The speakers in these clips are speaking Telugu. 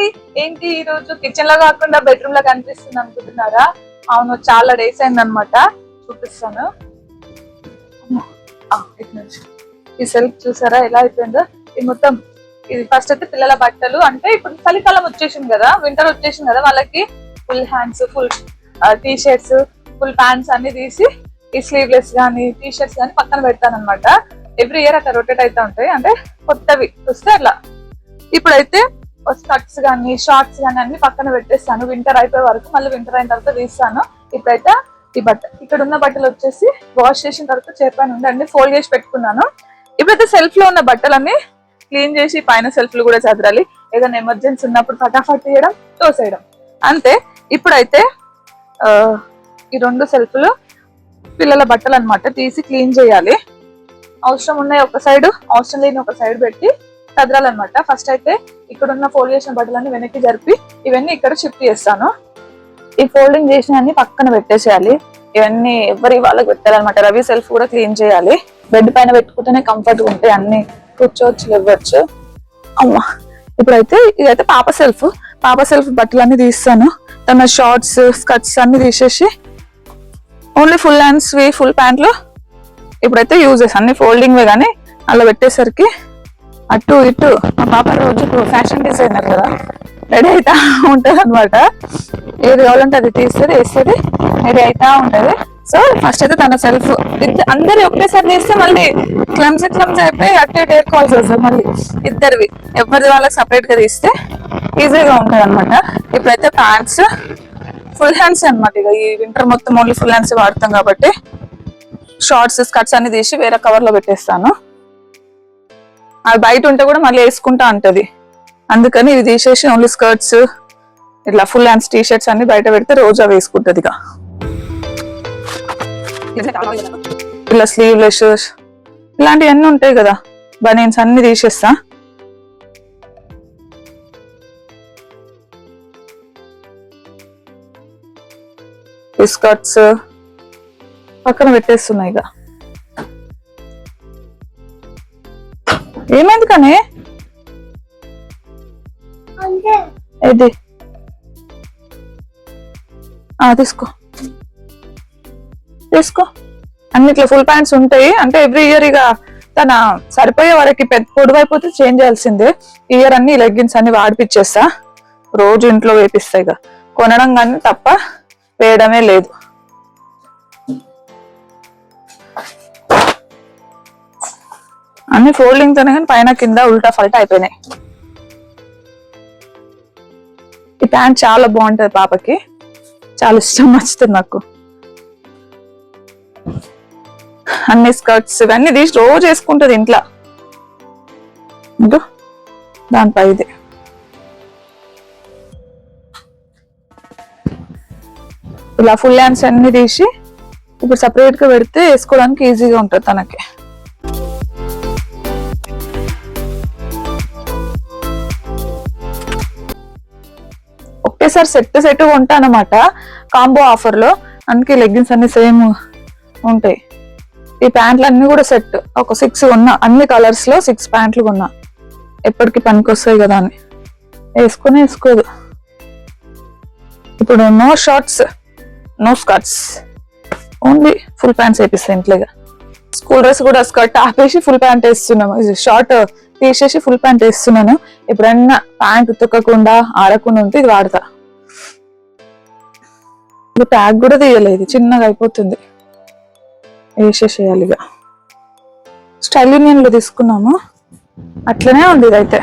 మాధవి ఏంటి ఈ రోజు కిచెన్లో కాకుండా బెడ్రూమ్లో కనిపిస్తుంది అనుకుంటున్నారా? అవును చాలా డేస్ అయింది అనమాట చూపిస్తాను ఈ సెల్ఫ్ చూసారా? ఎలా అయిపోయిందో? ఇది మొత్తం ఇది ఫస్ట్ అయితే పిల్లల బట్టలు. అంటే ఇప్పుడు చలికాలం వచ్చేసింది కదా వింటర్ వచ్చేసింది కదా వాళ్ళకి full hands full T shirts full pants అన్ని తీసి ఈ స్లీవ్లెస్ కానీ టీ షర్ట్స్ కానీ పక్కన పెడతాను అనమాట ఎవ్రీ ఇయర్ అట్లా రొటేట్ అవుతా ఉంటాయి. అంటే కొత్తవి. వస్తే అట్లా. ఇప్పుడైతే స్కర్ట్స్ కానీ షార్ట్స్ కానీ అన్ని పక్కన పెట్టేస్తాను. వింటర్ అయిపోయే వరకు మళ్ళీ వింటర్ అయిన తర్వాత తీస్తాను ఇప్పుడైతే ఈ బట్ట ఇక్కడ ఉన్న బట్టలు వచ్చేసి వాష్ చేసిన తర్వాత చేపాను ఉండి అన్ని ఫోల్డ్ చేసి పెట్టుకున్నాను. ఇప్పుడైతే సెల్ఫ్లో ఉన్న బట్టలన్నీ క్లీన్ చేసి పైన సెల్ఫ్లు కూడా చదరాలి. ఏదైనా ఎమర్జెన్సీ ఉన్నప్పుడు ఫటాఫట్ తీయడం తోసేయడం. అంతే. ఇప్పుడైతే ఈ రెండు సెల్ఫ్లు పిల్లల బట్టలు అన్నమాట తీసి క్లీన్ చేయాలి. అవసరం ఉన్నాయి ఒక సైడ్ అవసరం లేని ఒక సైడ్ పెట్టి చదరాలన్నమాట ఫస్ట్ అయితే ఇక్కడ ఉన్న ఫోల్డ్ చేసిన బట్టలన్నీ వెనక్కి జరిపి ఇవన్నీ ఇక్కడ షిఫ్ట్ చేస్తాను. ఈ ఫోల్డింగ్ చేసినవన్నీ పక్కన పెట్టేసేయాలి. ఇవన్నీ ఎవరి వాళ్ళకి పెట్టాలన్నమాట. రవి సెల్ఫ్ కూడా క్లీన్ చేయాలి. బెడ్ పైన పెట్టుకుంటేనే కంఫర్ట్ ఉంటాయి అన్ని. కూర్చోవచ్చు ఇవ్వచ్చు అమ్మా ఇప్పుడైతే ఇదైతే పాప సెల్ఫ్ పాప సెల్ఫ్ బట్టలన్నీ తీస్తాను. తన షార్ట్స్ స్కర్ట్స్ అన్ని తీసేసి ఓన్లీ ఫుల్ హ్యాండ్స్వి ఫుల్ ప్యాంట్లు ఇప్పుడైతే యూజ్ చేస్తాను. అన్ని ఫోల్డింగ్వే కానీ అలా పెట్టేసరికి అటు ఇటు మా పాప రోజు ఫ్యాషన్ డిజైనర్ కదా. రెడీ అవుతా ఉంటుంది అనమాట ఏది కావాలంటే అది తీస్తుంది వేస్తుంది రెడీ అవుతా ఉంటుంది. సో ఫస్ట్ అయితే తన సెల్ఫ్ అందరు ఒకేసారి తీస్తే మళ్ళీ క్లమ్స్ క్లమ్స్ అయిపోయి అటు ఇటు ఏర్కోవాల్సి వస్తుంది. మళ్ళీ ఇద్దరివి. ఎవరిది వాళ్ళకి సపరేట్గా తీస్తే ఈజీగా ఉంటుంది అనమాట ఇప్పుడైతే ప్యాంట్స్ ఫుల్ హ్యాండ్స్ అన్నమాట ఇక ఈ వింటర్ మొత్తం ఓన్లీ ఫుల్ హ్యాండ్స్ వాడతాం కాబట్టి షార్ట్స్ స్కర్ట్స్ అన్ని తీసి వేరే కవర్లో పెట్టేస్తాను. అది బయట ఉంటే కూడా మళ్ళీ వేసుకుంటా అంటది. అందుకని ఇది తీసేసి ఓన్లీ స్కర్ట్స్ ఇట్లా ఫుల్ హ్యాండ్స్ టీ షర్ట్స్ అన్ని బయట పెడితే రోజా వేసుకుంటది ఇక. ఇలా స్లీవ్లెస్ ఇలాంటివన్నీ ఉంటాయి కదా. బనీన్స్ అన్ని తీసేస్తా. స్కర్ట్స్ పక్కన పెట్టేస్తున్నాయి ఇక. ఏమైంది కానీ ఏది? ఆ, తీసుకో. తీసుకో. అన్నిట్లో ఫుల్ ప్యాంట్స్ ఉంటాయి. అంటే ఎవ్రీ ఇయర్ ఇక తన సరిపోయే వరకు పెద్ద పొడవు అయిపోతే చేంజ్ చేయాల్సిందే. ఇయర్ అన్ని లెగ్గిన్స్ అన్ని వాడిపిచ్చేస్తా. రోజు ఇంట్లో వేపిస్తా ఇక. కొనడం కానీ తప్ప వేయడమే లేదు. అన్ని ఫోల్డింగ్ తోనే కానీ పైన కింద ఉల్టా ఫల్టా అయిపోయినాయి. ఈ ప్యాంట్ చాలా బాగుంటది పాపకి. చాలా ఇష్టం నచ్చుతుంది నాకు. అన్ని స్కర్ట్స్ ఇవన్నీ తీసి రోజు వేసుకుంటది ఇంట్లో. ఇదో దానిపై ఇది. ఇలా ఫుల్ హ్యాండ్స్ అన్ని తీసి ఇప్పుడు సపరేట్గా పెడితే వేసుకోవడానికి ఈజీగా ఉంటుంది తనకి. ఒకేసారి సెట్ సెట్ కొంటానమాట కాంబో ఆఫర్లో. అందుకే లెగ్గిన్స్ అన్ని సేమ్ ఉంటాయి. ఈ ప్యాంట్లు అన్ని కూడా సెట్. ఒక సిక్స్ ఉన్నా. అన్ని కలర్స్లో సిక్స్ ప్యాంట్లు కొన్నా. ఎప్పటికి పనికి వస్తాయి కదా అని. వేసుకుని వేసుకోదు. ఇప్పుడు no shorts no skirts only full pants వేపిస్తాయి ఇంట్లోగా. స్కూల్ డ్రెస్ కూడా స్కర్ట్ ఆపేసి ఫుల్ ప్యాంట్ వేస్తున్నాము షార్ట్ తీసేసి ఫుల్ ప్యాంట్ వేస్తున్నాను. ఎప్పుడన్నా ప్యాంట్ ఉతకకుండా ఆరకుండా ఉంటే ఇది వాడతా. ఇది ట్యాగ్ కూడా తీయలేదు. చిన్నగా అయిపోతుంది. వేసేసేయాలి ఇక. స్టైల్ యూనియన్లో తీసుకున్నాము. అట్లనే ఉంది ఇదైతే.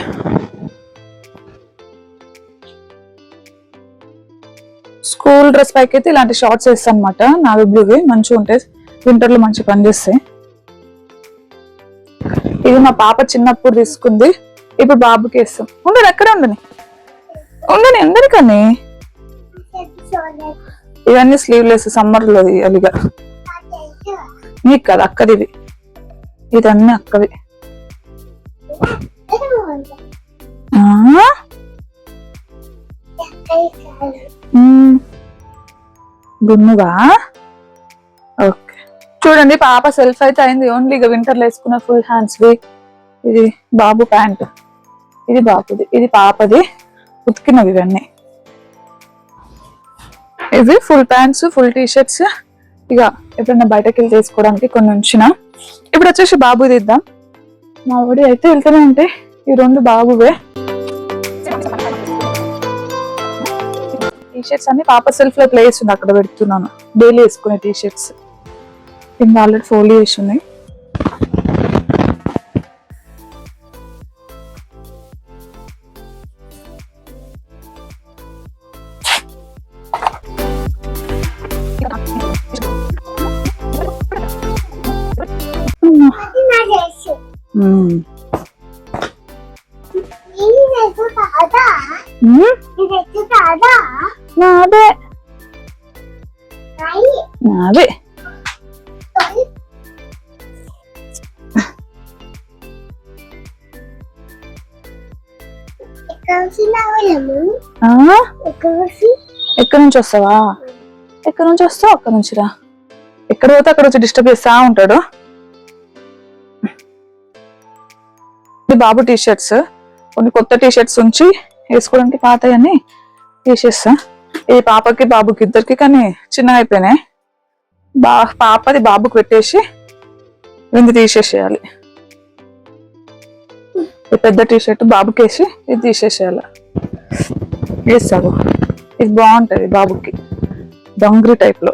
స్కూల్ డ్రెస్ పైకి అయితే ఇలాంటి షార్ట్స్ వేస్తాను అనమాట నావి బ్లూవి మంచిగా ఉంటాయి వింటర్లో మంచి పనిచేస్తాయి. ఇది మా పాప చిన్నప్పుడు తీసుకుంది. ఇప్పుడు బాబుకి వేస్తాం. ఉండని ఎక్కడ ఉండని. ఉండని అందరికని ఇవన్నీ స్లీవ్లెస్ సమ్మర్లో అలిగా నీకు కదా అక్కది ఇవి ఇదన్నీ అక్కవి. ఆ? గున్నుగా ఓకే. చూడండి పాప సెల్ఫ్ అయితే అయింది. ఓన్లీ ఇక వింటర్లో వేసుకున్న ఫుల్ హ్యాండ్స్ వి. ఇది బాబు ప్యాంట్. ఇది బాబుది. ఇది పాపది. ఉతికినవి ఇవన్నీ. ఇవి full pants full T shirts ఇక ఎప్పుడైనా బయటకి వెళ్ళి తీసుకోవడానికి కొన్ని ఉంచిన. ఇప్పుడు వచ్చేసి బాబు తీద్దాం. మా ఊడి అయితే వెళ్తూనే ఉంటాయి ఈ రెండు బాబువే. టీ షర్ట్స్ అన్ని పాప సెల్ఫ్లో ప్లేస్ ఉంది అక్కడ పెడుతున్నాను. డైలీ వేసుకునే టీ షర్ట్స్ కింద ఆల్రెడీ ఫోల్డ్ చేసి ఉన్నాయి. నాదే నాదే ఆ? ఎక్కడి నుంచి వస్తావా? ఎక్కడి నుంచి వస్తావు? అక్కడ నుంచి రా. ఎక్కడ పోతే అక్కడ వచ్చి డిస్టర్బ్ చేస్తా ఉంటాడు. ఇది బాబు టీ షర్ట్స్ కొన్ని కొత్త టీ షర్ట్స్ ఉంచి వేసుకోవడానికి పాతాయని తీసేస్తా. ఇది పాపకి బాబుకి ఇద్దరికి కానీ చిన్నగా అయిపోయినాయి. బా పాపది బాబుకి పెట్టేసి వింది తీసేసేయాలి. ఈ పెద్ద టీ షర్ట్ బాబుకి వేసి ఇది తీసేసేయాలి. వేస్తావు ఇది బాగుంటుంది బాబుకి. డంగ్రీ టైప్లో.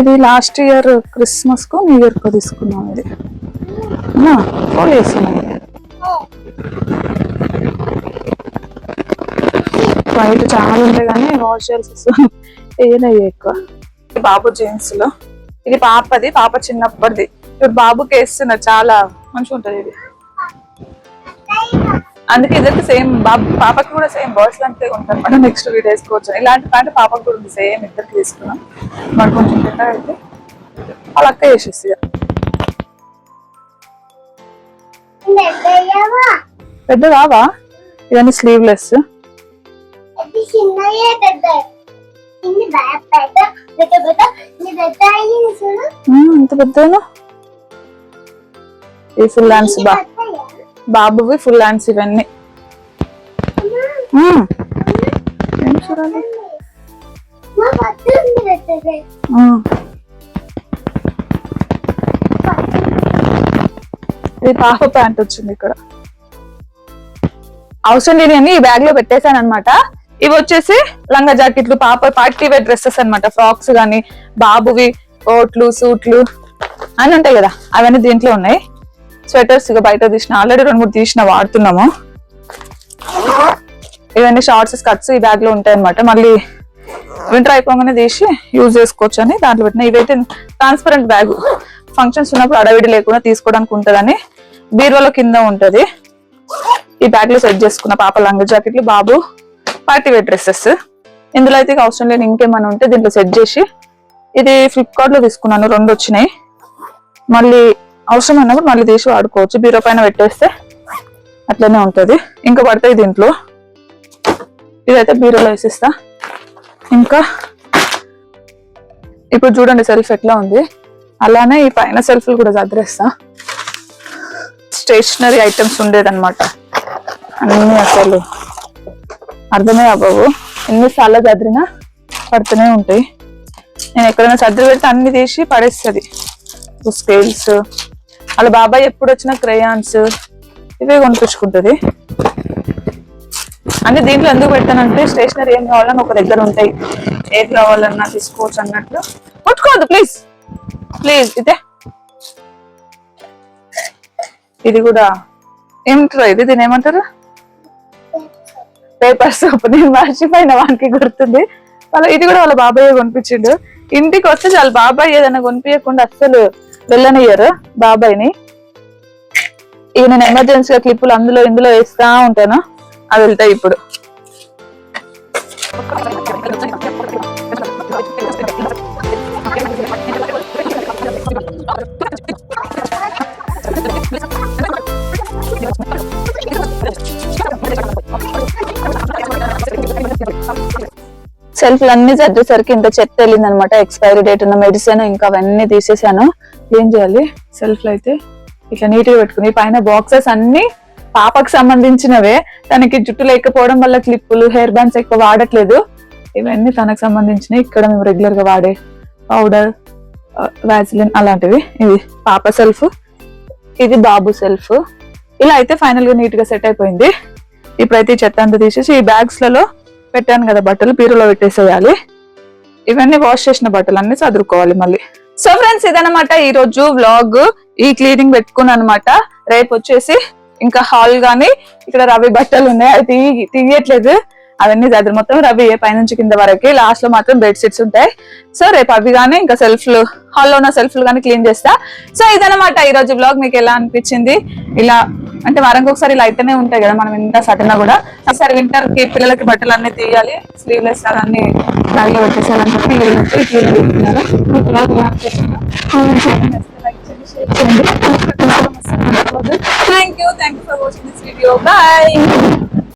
ఇది లాస్ట్ ఇయర్ క్రిస్మస్కు న్యూ ఇయర్కు తీసుకున్నాం ఇది. ఫోన్ చేస్తున్నాం ఇది వైట్ చాలా ఉంటాయి కానీ వాష్ చేయాల్సి ఏదయ్యా ఎక్కువ. బాబు జీన్స్లో ఇది పాపది పాప చిన్నప్పటిది. ఇప్పుడు బాబుకి వేస్తున్నారు చాలా మంచిగా ఉంటది ఇది. అందుకే ఇద్దరికి సేమ్ బాబు పాపకి కూడా సేమ్ బాయ్స్ లాంటిదే ఉంటుంది. మనం నెక్స్ట్ వీడియో వేసుకోవచ్చు ఇలాంటి ప్యాంట్ పాపకి కూడా ఉంది. సేమ్ ఇద్దరికి తీసుకున్నాం. మరి కొంచెం అయితే. వాళ్ళ అక్క వేసేసి పెద్ద కావా ఇవన్నీ స్లీవ్లెస్ చిన్నయే పెద్ద ఈ ఫుల్ హ్యాండ్స్ బా బాబువి ఫుల్ హ్యాండ్స్ ఇవన్నీ. ఏం చూడాలి? ఇది పాప ప్యాంట్ వచ్చింది ఇక్కడ. అవసరం లేని ఈ బ్యాగ్లో పెట్టేశాను అనమాట ఇవి వచ్చేసి లంగా జాకెట్లు పాప పార్టీ వేర్ డ్రెస్సెస్ అన్నమాట. ఫ్రాక్స్ కానీ బాబువి కోట్లు సూట్లు అని ఉంటాయి కదా అవన్నీ దీంట్లో ఉన్నాయి. స్వెటర్స్ ఇక బయట తీసిన ఆల్రెడీ రెండు మూడు తీసిన వాడుతున్నాము. ఇవన్నీ షార్ట్స్ స్కర్ట్స్ ఈ బ్యాగ్లో ఉంటాయి అనమాట మళ్ళీ వింటర్ అయిపోగానే తీసి యూజ్ చేసుకోవచ్చు అని దాంట్లో పెట్టిన. ఇవైతే ట్రాన్స్పరెంట్ బ్యాగ్ ఫంక్షన్స్ ఉన్నప్పుడు అడవిడి లేకుండా తీసుకోవడానికి ఉంటుందని బీరువాలో కింద ఉంటది. ఈ బ్యాగ్లో సెట్ చేసుకున్న పాప లంగ జాకెట్లు బాబు పార్టీ వేర్ డ్రెస్సెస్ ఇందులో అయితే అవసరం లేని ఇంకేమైనా ఉంటే దీంట్లో సెట్ చేసి. ఇది ఫ్లిప్కార్ట్లో తీసుకున్నాను రెండు వచ్చినాయి. మళ్ళీ అవసరం అయినప్పుడు మళ్ళీ తీసి వాడుకోవచ్చు. బీరో పైన పెట్టేస్తే అట్లనే ఉంటుంది. ఇంకా పడతాయి దీంట్లో. ఇదైతే బీరోలో వేసిస్తా. ఇంకా ఇప్పుడు చూడండి సెల్ఫ్ ఎట్లా ఉంది. అలానే ఈ పైన సెల్ఫ్లు కూడా చదిరేస్తా స్టేషనరీ ఐటమ్స్ ఉండేదన్నమాట. అన్ని అసలు అర్థమే అవ్వవు. ఎన్నిసార్లు చదిరినా పడుతూనే ఉంటాయి. నేను ఎక్కడైనా సర్ది పెడితే అన్ని తీసి పడేస్తుంది. స్కేల్స్ వాళ్ళ బాబాయ్ ఎప్పుడు వచ్చిన క్రేయాన్స్ ఇవే కొనిపించుకుంటుంది. అంటే దీంట్లో ఎందుకు పెడతానంటే స్టేషనరీ ఏం కావాలన్నా ఒక దగ్గర ఉంటాయి. ఏది కావాలన్నా తీసుకోవచ్చు అన్నట్లు కొట్టుకోవద్దు ప్లీజ్ ప్లీజ్ ఇదే. ఇది కూడా ఏమిటారు? ఇది దీని ఏమంటారు? Paper soap. నేను మర్చిపోయిన వానికి గుర్తుంది. వాళ్ళ ఇది కూడా వాళ్ళ బాబాయ్ కొనిపించిండు. ఇంటికి వస్తే వాళ్ళ బాబాయ్ ఏదైనా కొనిపించకుండా అస్సలు వెళ్ళనియ్యరు బాబాయ్ని. ఇక నేను ఎమర్జెన్సీగా క్లిప్పులు అందులో ఇందులో వేస్తా ఉంటాను. అవి వెళ్తాయి ఇప్పుడు. సెల్ఫ్ అన్ని సర్దేసరికి ఇంత చెత్త వెళ్ళింది అనమాట ఎక్స్పైరీ డేట్ ఉన్న మెడిసిన్ ఇంకా అవన్నీ తీసేసాను. ఏం చేయాలి? సెల్ఫ్ అయితే ఇట్లా నీట్గా పెట్టుకుని పైన బాక్సెస్ అన్ని పాపకు సంబంధించినవే. తనకి జుట్టు లేకపోవడం వల్ల క్లిప్పులు హెయిర్ బ్యాండ్స్ ఎక్కువ వాడట్లేదు. ఇవన్నీ తనకు సంబంధించినవి ఇక్కడ మేము రెగ్యులర్గా వాడే పౌడర్ వ్యాజిలిన్ అలాంటివి. ఇది పాప సెల్ఫ్ ఇది బాబు సెల్ఫ్ ఇలా అయితే ఫైనల్గా నీట్గా సెట్ అయిపోయింది. ఇప్పుడైతే ఈ చెత్త అంతా తీసేసి ఈ బ్యాగ్స్లలో పెట్టాను కదా బట్టలు బీరులో పెట్టేసేయాలి. ఇవన్నీ వాష్ చేసిన బట్టలు అన్ని చదువుకోవాలి మళ్ళీ. సో ఫ్రెండ్స్ ఇదనమాట ఈ రోజు వ్లాగ్ ఈ క్లీనింగ్ పెట్టుకున్నాను అనమాట రేపు వచ్చేసి ఇంకా హాల్ కానీ ఇక్కడ రవి బట్టలు ఉన్నాయి. అది తీయట్లేదు. అవన్నీ చదువు మొత్తం రవి పైనుంచి కింద వరకు. లాస్ట్లో మాత్రం బెడ్ షీట్స్ ఉంటాయి. సో రేపు అవి కానీ ఇంకా సెల్ఫ్లు హాల్లో ఉన్న సెల్ఫ్లు కానీ క్లీన్ చేస్తా. సో ఇదనమాట ఈ రోజు బ్లాగ్ మీకు ఎలా అనిపించింది? ఇలా అంటే వారానికి ఒకసారి ఇలా అయితేనే ఉంటాయి కదా మనం ఎంత సటనా కూడా. ఈసారి వింటర్కి పిల్లలకి బట్టలు అన్ని తీయాలి స్లీవ్లెస్ అన్ని బ్యాగ్లో పెట్టేసాలని చెప్పి చేయండి. Thank you thank you for watching this video bye